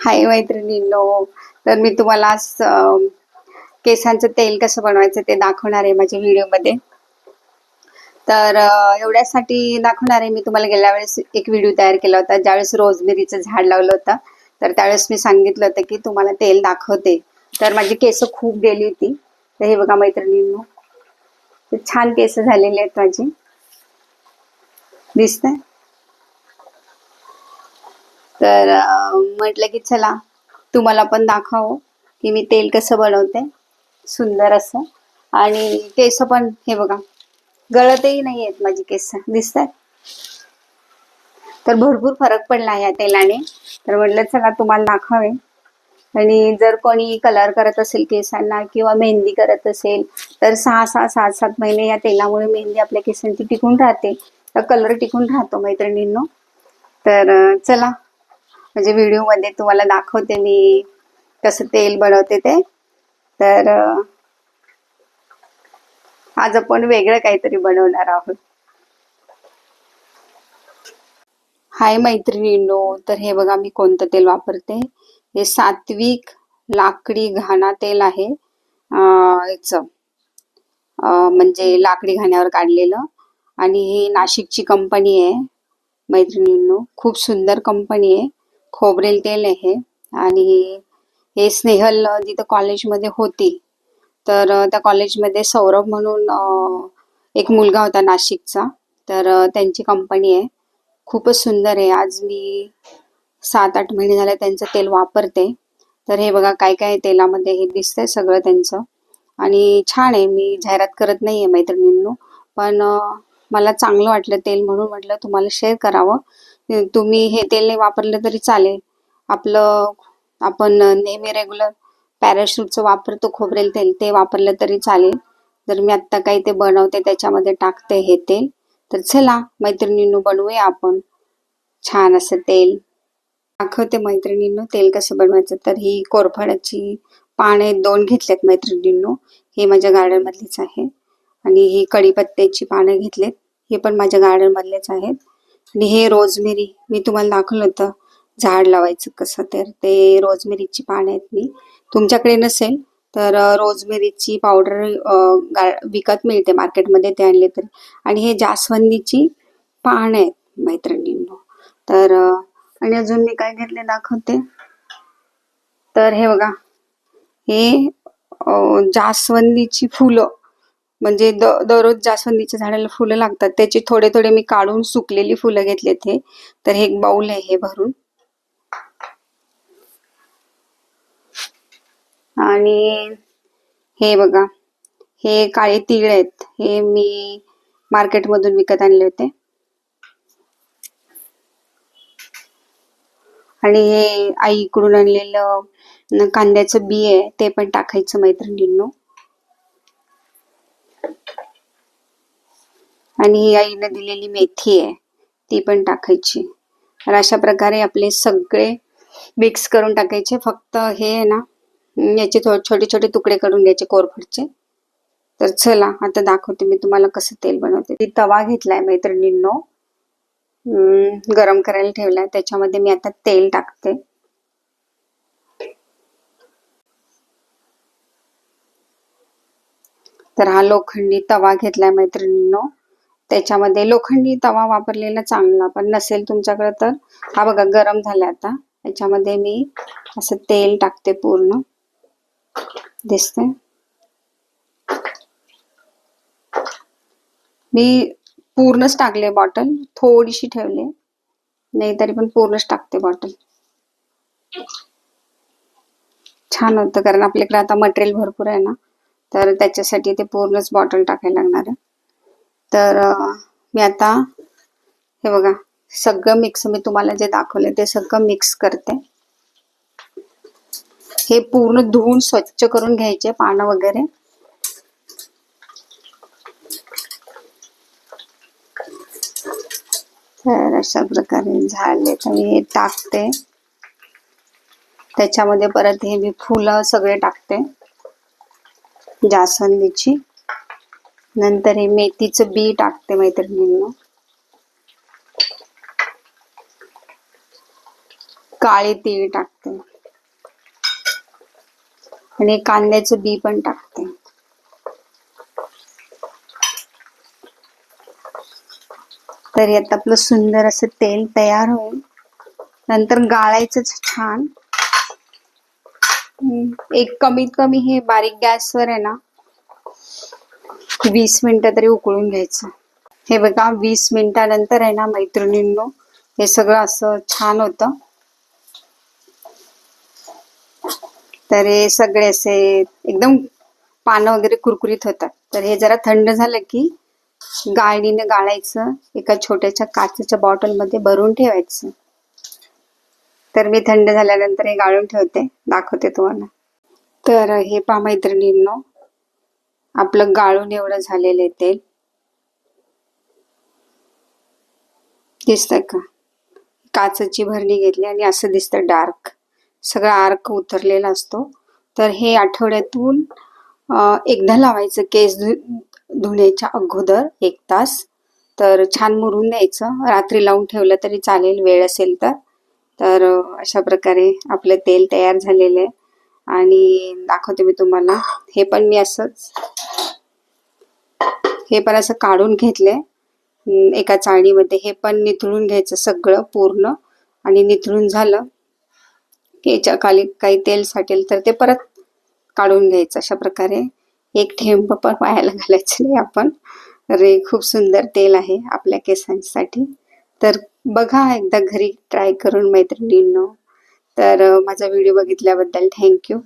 हाय मैत्रिणींनो तर मी तुम्हाला आज केसांचं तेल कसं बनवायचं ते दाखवणार आहे माझ्या व्हिडिओमध्ये. तर एवढ्यासाठी दाखवणार आहे मी तुम्हाला गेल्या वेळेस एक व्हिडिओ तयार केला होता ज्यावेळेस रोजमेरीचं झाड लावलं होतं. तर त्यावेळेस मी सांगितलं होतं की तुम्हाला तेल दाखवते. तर माझी केस खूप गेली होती. तर हे बघा मैत्रिणींनो छान केस झालेले आहेत माझी. दिसतंय? तर म्हटलं की चला तुम्हाला पण दाखव की मी तेल कसं बनवते. सुंदर असं. आणि केस पण हे बघा गळतही नाही आहेत माझी केस दिसतात. तर भरपूर फरक पडला या तेलाने. तर म्हटलं चला तुम्हाला दाखवे आणि जर कोणी कलर करत असेल केसांना किंवा मेहंदी करत असेल तर सहा सहा सात सात महिने या तेलामुळे मेहंदी आपल्या केसांची टिकून राहते. तर कलर टिकून राहतो मैत्रिणींनो. तर चला म्हणजे व्हिडिओमध्ये तुम्हाला दाखवते मी कसं तेल बनवते ते. तर आज आपण वेगळं काहीतरी बनवणार आहोत. हाय मैत्रिणींनो तर हे बघा मी कोणतं तेल वापरते. हे सात्विक लाकडी घाणा तेल आहे. याचं. म्हणजे लाकडी घाण्यावर काढलेलं. आणि ही नाशिकची कंपनी आहे मैत्रिणींनो. खूप सुंदर कंपनी आहे. खोबरेल तेल आहे. आणि हे स्नेहल जिथं कॉलेजमध्ये होती तर त्या कॉलेजमध्ये सौरभ म्हणून एक मुलगा होता नाशिकचा. तर त्यांची कंपनी आहे. खूपच सुंदर आहे. आज मी सात आठ महिने झाले त्यांचं तेल वापरते. तर हे बघा काय काय तेलामध्ये हे दिसतंय सगळं त्यांचं. आणि छान आहे. मी जाहिरात करत नाही आहे मैत्रिणींनो. पण मला चांगलं वाटलं तेल म्हणून म्हटलं तुम्हाला शेअर करावं. तुम्ही हे तेल नाही वापरलं तरी चालेल. आपलं आपण नेहमी रेग्युलर पॅराशूटचं वापरतो खोबरेल तेल ते वापरलं तरी चालेल. जर मी आत्ता काही ते बनवते त्याच्यामध्ये टाकते हे तेल तर चला मैत्रिणींनो बनवूया आपण. छान असं तेल. दाखवते मैत्रिणींनो तेल कसं बनवायचं तर ही कोरफडाची पाने दोन घेतलेत मैत्रिणींनो. हे माझ्या गार्डन मधलीच आहे. आणि ही कढीपत्त्याची पानं घेतलेत. हे पण माझ्या गार्डन मधलेच आहेत. आणि हे रोजमेरी मी तुम्हाला दाखवलं होतं झाड लावायचं कसं तर ते रोजमेरीची पानं आहेत मी. तुमच्याकडे नसेल तर रोजमेरीची पावडर गा- विकत मिळते मार्केटमध्ये ते आणले तर. आणि हे जास्वंदीची पानं आहेत मैत्रिणींनो. तर आणि अजून मी काय घेतले दाखवते? तर हे बघा हे जास्वंदीची फुलं. म्हणजे द दररोज जास्वंदीच्या झाडाला फुलं लागतात त्याचे थोडे थोडे मी काढून सुकलेली फुलं घेतले ते. तर हे एक बाऊल आहे हे भरून. आणि हे बघा हे काळे तीळ आहेत. हे मी मार्केटमधून विकत आणले होते. आणि हे आईकडून आणलेलं कांद्याचं बी आहे ते पण टाकायचं मैत्रिणींनो. आणि ही आईनं दिलेली मेथी आहे ती पण टाकायची. तर अशा प्रकारे आपले सगळे मिक्स करून टाकायचे. फक्त हे आहे ना याचे थो छोटे छोटे तुकडे करून घ्यायचे कोरफडचे. तर चला आता दाखवते मी तुम्हाला कसं तेल बनवते. ती तवा घेतलाय मैत्रिणींनो. गरम करायला ठेवलाय. त्याच्यामध्ये मी आता तेल टाकते. तर हा लोखंडी तवा घेतलाय मैत्रिणींनो. त्याच्यामध्ये लोखंडी तवा वापरलेला चांगला पण नसेल तुमच्याकडे तर. हा बघा गरम झाला आता. त्याच्यामध्ये मी असं तेल टाकते पूर्ण. दिसते मी पूर्णच टाकले बॉटल. थोडीशी ठेवले. नाही तरी पण पूर्णच टाकते बॉटल. छान होतं कारण आपल्याकडे आता मटेरियल भरपूर आहे ना. तर त्याच्यासाठी ते पूर्णच बॉटल टाकायला लागणार आहे. तर मी आता हे बघा सगळं मिक्स मी तुम्हाला जे दाखवले ते सगळं मिक्स करते. हे पूर्ण धुवून स्वच्छ करून घ्यायचे पानं वगैरे. तर अशा प्रकारे झाले. तर मी हे टाकते. त्याच्यामध्ये परत हे मी फुलं सगळे टाकते. जास्वंदीची. नंतर हे मेथीचं बी टाकते मैत्रिणींना. काळे तीळ टाकते. आणि कांद्याचं बी पण टाकते. तरी आता आपलं सुंदर असं तेल तयार होईल. नंतर गाळायचंच छान. एक कमीत कमी हे बारीक गॅसवर आहे ना. वीस मिनिटं तरी उकळून घ्यायचं. हे बघा वीस मिनिटानंतर आहे ना मैत्रिणींनो हे सगळं असं छान होतं. तर हे सगळे असे एकदम पानं वगैरे कुरकुरीत होतात. तर हे जरा थंड झालं की गाळणीने गाळायचं एका छोट्याच्या काचेच्या बॉटलमध्ये भरून ठेवायचं. तर मी थंड झाल्यानंतर हे गाळून ठेवते दाखवते तुम्हाला. तर हे पा मैत्रिणींनो आपलं गाळून एवढं झालेलं आहे तेल. दिसतंय का? काचेची भरणी घेतली आणि असं दिसतं डार्क. सगळा आर्क उतरलेला असतो. तर हे आठवड्यातून एकदा लावायचं केस धु धुण्याच्या अगोदर एक तास. तर छान मुरून द्यायचं रात्री लावून ठेवलं तरी चालेल वेळ असेल तर. तर अशा प्रकारे आपलं तेल तयार झालेलं आहे. आणि दाखवते मी तुम्हाला. हे पण मी असंच हे पण असं काढून घेतलंय. एका चाळणीमध्ये हे पण निथळून घ्यायचं सगळं पूर्ण आणि निथळून झालं की याच्या खाली काही तेल साठेल तर ते परत काढून घ्यायचं अशा प्रकारे. एक थेंब पण पायाला घालायचं नाही आपण. अरे खूप सुंदर तेल आहे आपल्या केसांसाठी. तर बघा एकदा घरी ट्राय करून मैत्रिणींनो. तर माझा व्हिडिओ बघितल्याबद्दल थँक्यू